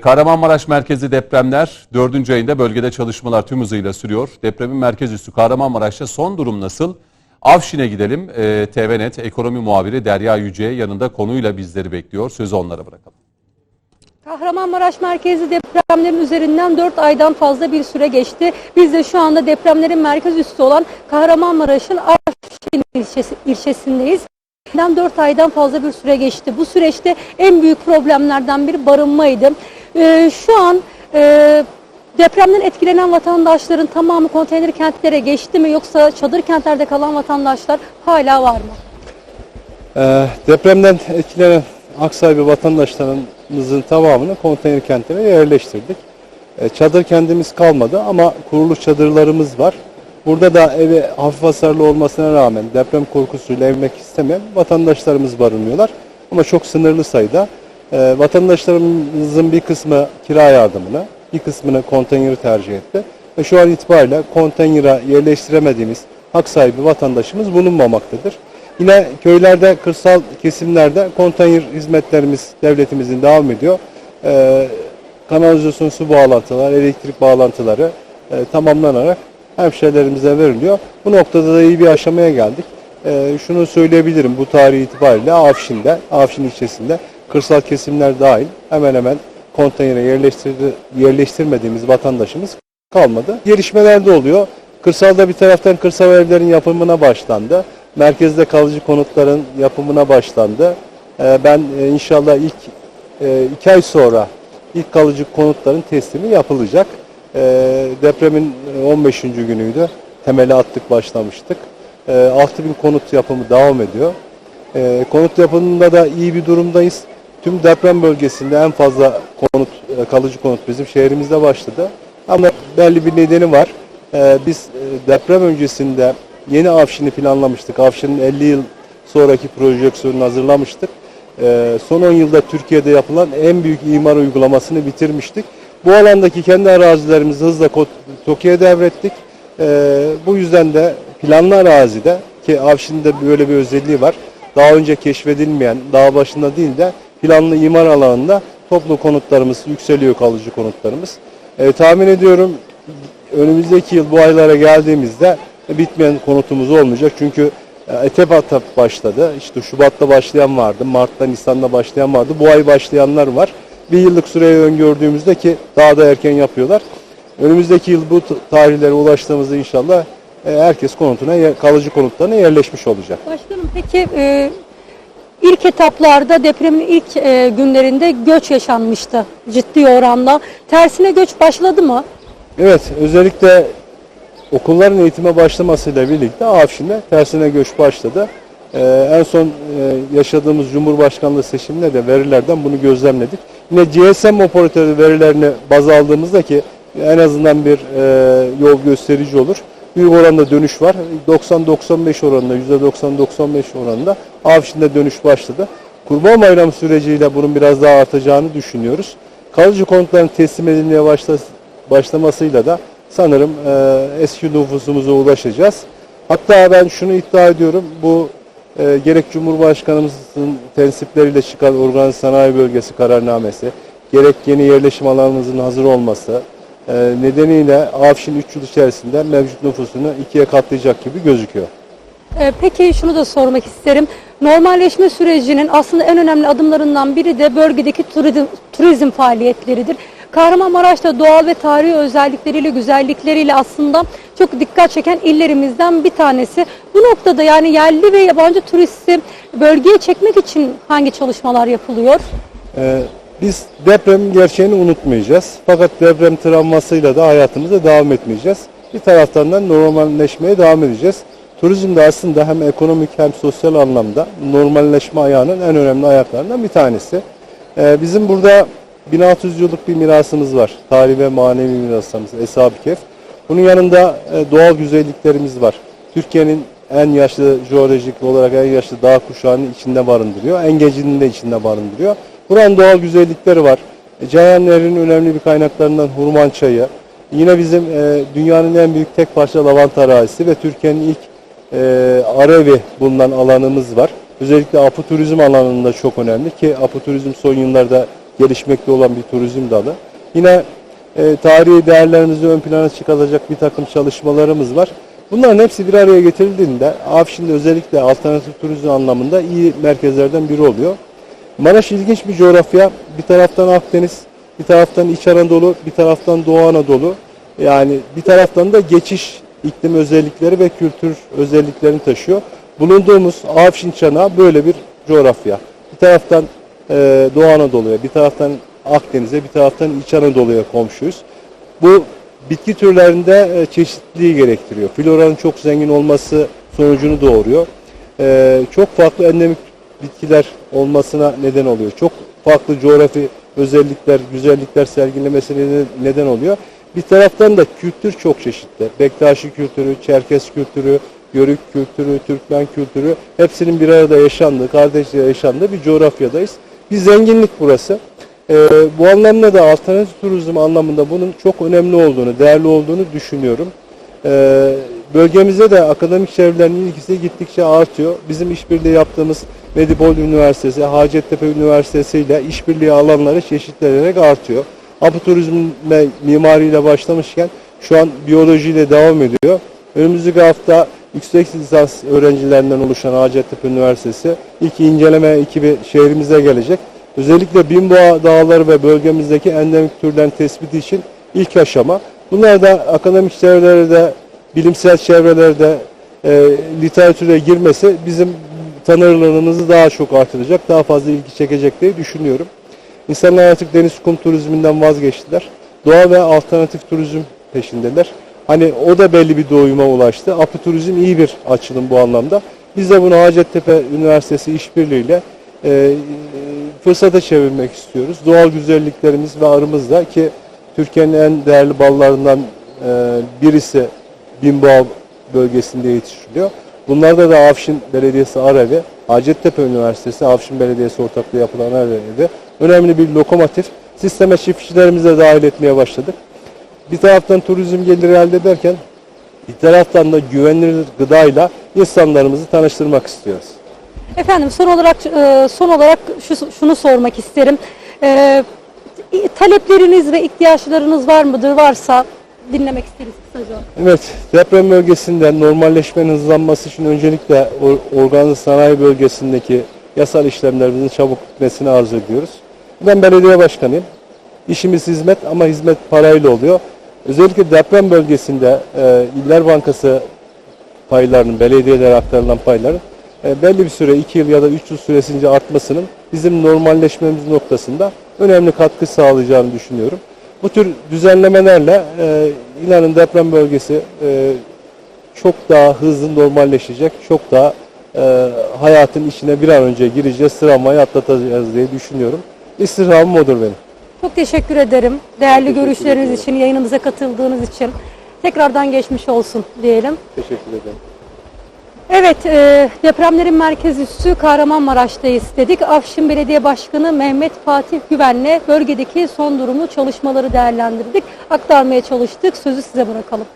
Kahramanmaraş merkezi depremler 4. ayında bölgede çalışmalar tüm hızıyla sürüyor. Depremin merkez üssü Kahramanmaraş'ta son durum nasıl? Avşin'e gidelim. Ee, TVNet ekonomi muhabiri Derya Yüce yanında konuyla bizleri bekliyor. Sözü onlara bırakalım. Kahramanmaraş merkezi depremlerin üzerinden 4 aydan fazla bir süre geçti. Biz de şu anda depremlerin merkez üssü olan Kahramanmaraş'ın Arşin ilçesi, ilçesindeyiz. 4 aydan fazla bir süre geçti. Bu süreçte en büyük problemlerden biri barınmaydı. Ee, şu an e, depremden etkilenen vatandaşların tamamı konteyner kentlere geçti mi yoksa çadır kentlerde kalan vatandaşlar hala var mı? Ee, depremden etkilenen Aksaray vatandaşlarımızın tamamını konteyner kentlere yerleştirdik. Ee, çadır kendimiz kalmadı ama kurulu çadırlarımız var. Burada da evi hafif hasarlı olmasına rağmen deprem korkusuyla evmek istemeyen vatandaşlarımız barınıyorlar. Ama çok sınırlı sayıda. Ee, vatandaşlarımızın bir kısmı kira yardımını, bir kısmını konteyneri tercih etti. Ve şu an itibariyle konteynere yerleştiremediğimiz hak sahibi vatandaşımız bulunmamaktadır. Yine köylerde, kırsal kesimlerde konteyner hizmetlerimiz devletimizin devam ediyor. Ee, kanalizasyon su bağlantıları, elektrik bağlantıları e, tamamlanarak hemşehrilerimize veriliyor. Bu noktada da iyi bir aşamaya geldik. Ee, şunu söyleyebilirim bu tarih itibariyle Afşin'de, Afşin ilçesinde kırsal kesimler dahil hemen hemen konteynere yerleştirdi, yerleştirmediğimiz vatandaşımız kalmadı. Gelişmeler de oluyor. Kırsalda bir taraftan kırsal evlerin yapımına başlandı. Merkezde kalıcı konutların yapımına başlandı. Ee, Ben e, inşallah ilk e, iki ay sonra ilk kalıcı konutların teslimi yapılacak. Ee, Depremin 15. günüydü. Temeli attık başlamıştık. Ee, 6000 konut yapımı devam ediyor. Ee, Konut yapımında da iyi bir durumdayız. Tüm deprem bölgesinde en fazla konut, e, kalıcı konut bizim şehrimizde başladı. Ama belli bir nedeni var. Ee, Biz e, deprem öncesinde yeni Afşin'i planlamıştık. Afşin'in 50 yıl sonraki projeksiyonunu hazırlamıştık. Son 10 yılda Türkiye'de yapılan en büyük imar uygulamasını bitirmiştik. Bu alandaki kendi arazilerimizi hızla TOKİ'ye devrettik. Bu yüzden de planlı arazide ki Afşin'de böyle bir özelliği var. Daha önce keşfedilmeyen, dağ başında değil de planlı imar alanında toplu konutlarımız yükseliyor kalıcı konutlarımız. Ee, tahmin ediyorum önümüzdeki yıl bu aylara geldiğimizde bitmeyen konutumuz olmayacak. Çünkü e, etap etap başladı. İşte Şubat'ta başlayan vardı, Mart'ta, Nisan'da başlayan vardı. Bu ay başlayanlar var. Bir yıllık süreyi öngördüğümüzde ki daha da erken yapıyorlar. Önümüzdeki yıl bu tarihlere ulaştığımızda inşallah e, herkes konutuna, kalıcı konutlarına yerleşmiş olacak. Başkanım peki e, ilk etaplarda depremin ilk e, günlerinde göç yaşanmıştı ciddi oranda. Tersine göç başladı mı? Evet, özellikle okulların eğitime başlamasıyla birlikte Afşin'de tersine göç başladı. Ee, en son e, yaşadığımız Cumhurbaşkanlığı seçiminde de verilerden bunu gözlemledik. Yine GSM operatörü verilerini baz aldığımızda ki en azından bir e, yol gösterici olur. Büyük oranda dönüş var. 90-95 oranında, %90-95 oranında Afşin'de dönüş başladı. Kurban Bayramı süreciyle bunun biraz daha artacağını düşünüyoruz. Kalıcı konutların teslim edilmeye başla, başlamasıyla da sanırım e, eski nüfusumuza ulaşacağız. Hatta ben şunu iddia ediyorum, bu e, gerek Cumhurbaşkanımızın tensipleriyle çıkan organize sanayi bölgesi kararnamesi, gerek yeni yerleşim alanımızın hazır olması nedeniyle Afşin 3 yıl içerisinde mevcut nüfusunu ikiye katlayacak gibi gözüküyor. E, peki şunu da sormak isterim. Normalleşme sürecinin aslında en önemli adımlarından biri de bölgedeki turizm, turizm faaliyetleridir. Kahramanmaraş'ta doğal ve tarihi özellikleriyle, güzellikleriyle aslında çok dikkat çeken illerimizden bir tanesi. Bu noktada yani yerli ve yabancı turisti bölgeye çekmek için hangi çalışmalar yapılıyor? Ee, biz deprem gerçeğini unutmayacağız. Fakat deprem travmasıyla da hayatımıza devam etmeyeceğiz. Bir taraftan da normalleşmeye devam edeceğiz. Turizm de aslında hem ekonomik hem sosyal anlamda normalleşme ayağının en önemli ayaklarından bir tanesi. Ee, bizim burada 1600 yıllık bir mirasımız var. Tarihi ve manevi mirasımız Eshab-ı Kehf. Bunun yanında e, doğal güzelliklerimiz var. Türkiye'nin en yaşlı jeolojik olarak en yaşlı dağ kuşağını içinde barındırıyor. En gencini de içinde barındırıyor. Buranın doğal güzellikleri var. E, Ceyhan önemli bir kaynaklarından Hurman Çayı. Yine bizim e, dünyanın en büyük tek parça lavanta arazisi ve Türkiye'nin ilk e, Arevi bulunan alanımız var. Özellikle apoturizm alanında çok önemli ki apoturizm son yıllarda gelişmekte olan bir turizm dalı. Yine e, tarihi değerlerimizi ön plana çıkaracak bir takım çalışmalarımız var. Bunların hepsi bir araya getirildiğinde Afşin'de özellikle alternatif turizm anlamında iyi merkezlerden biri oluyor. Maraş ilginç bir coğrafya. Bir taraftan Akdeniz, bir taraftan İç Anadolu, bir taraftan Doğu Anadolu. Yani bir taraftan da geçiş iklim özellikleri ve kültür özelliklerini taşıyor. Bulunduğumuz Afşin Çanağı böyle bir coğrafya. Bir taraftan e, Doğu Anadolu'ya, bir taraftan Akdeniz'e, bir taraftan İç Anadolu'ya komşuyuz. Bu bitki türlerinde e, çeşitliliği gerektiriyor. Floranın çok zengin olması sonucunu doğuruyor. E, çok farklı endemik bitkiler olmasına neden oluyor. Çok farklı coğrafi özellikler, güzellikler sergilemesine neden oluyor. Bir taraftan da kültür çok çeşitli. Bektaşi kültürü, Çerkes kültürü, Yörük kültürü, Türkmen kültürü hepsinin bir arada yaşandığı, kardeşçe yaşandığı bir coğrafyadayız. Bir zenginlik burası. Ee, bu anlamda da alternatif turizm anlamında bunun çok önemli olduğunu, değerli olduğunu düşünüyorum. Ee, bölgemize de akademik çevrelerin ilgisi gittikçe artıyor. Bizim işbirliği yaptığımız Medipol Üniversitesi, Hacettepe Üniversitesi ile işbirliği alanları çeşitlenerek artıyor. Apı turizmle mimariyle başlamışken şu an biyolojiyle devam ediyor. Önümüzdeki hafta yüksek lisans öğrencilerinden oluşan Hacettepe Üniversitesi ilk inceleme ekibi şehrimize gelecek. Özellikle Binboğa Dağları ve bölgemizdeki endemik türlerin tespiti için ilk aşama. Bunlar da akademik çevrelerde, bilimsel çevrelerde e, literatüre girmesi bizim tanınırlığımızı daha çok artıracak, daha fazla ilgi çekecek diye düşünüyorum. İnsanlar artık deniz kum turizminden vazgeçtiler. Doğa ve alternatif turizm peşindeler. Hani o da belli bir doyuma ulaştı. Apı turizm iyi bir açılım bu anlamda. Biz de bunu Hacettepe Üniversitesi işbirliğiyle e, fırsata çevirmek istiyoruz. Doğal güzelliklerimiz ve arımızla ki Türkiye'nin en değerli ballarından e, birisi Binboğa bölgesinde yetiştiriliyor. Bunlarda da Afşin Belediyesi Aravi, Hacettepe Üniversitesi, Afşin Belediyesi ortaklığı yapılan Aravi'de önemli bir lokomotif. Sisteme çiftçilerimizi de dahil etmeye başladık. Bir taraftan turizm geliri elde ederken bir taraftan da güvenilir gıdayla insanlarımızı tanıştırmak istiyoruz. Efendim son olarak e, son olarak şu, şunu sormak isterim. E, talepleriniz ve ihtiyaçlarınız var mıdır? Varsa dinlemek isteriz kısaca. Evet, deprem bölgesinde normalleşmenin hızlanması için öncelikle or- organlı sanayi bölgesindeki yasal işlemlerimizin çabuk bitmesini arzu ediyoruz. Ben belediye başkanıyım. İşimiz hizmet ama hizmet parayla oluyor. Özellikle deprem bölgesinde e, İller Bankası paylarının, belediyelere aktarılan payların e, belli bir süre, 2 yıl ya da 3 yıl süresince artmasının bizim normalleşmemiz noktasında önemli katkı sağlayacağını düşünüyorum. Bu tür düzenlemelerle e, inanın deprem bölgesi e, çok daha hızlı normalleşecek, çok daha e, hayatın içine bir an önce gireceğiz, travmayı atlatacağız diye düşünüyorum. İstirhamım odur benim. Çok teşekkür ederim. Değerli görüşleriniz için, yayınımıza katıldığınız için. Tekrardan geçmiş olsun diyelim. Teşekkür ederim. Evet, e, depremlerin merkez üssü Kahramanmaraş'tayız dedik. Afşin Belediye Başkanı Mehmet Fatih Güven'le bölgedeki son durumu, çalışmaları değerlendirdik. Aktarmaya çalıştık. Sözü size bırakalım.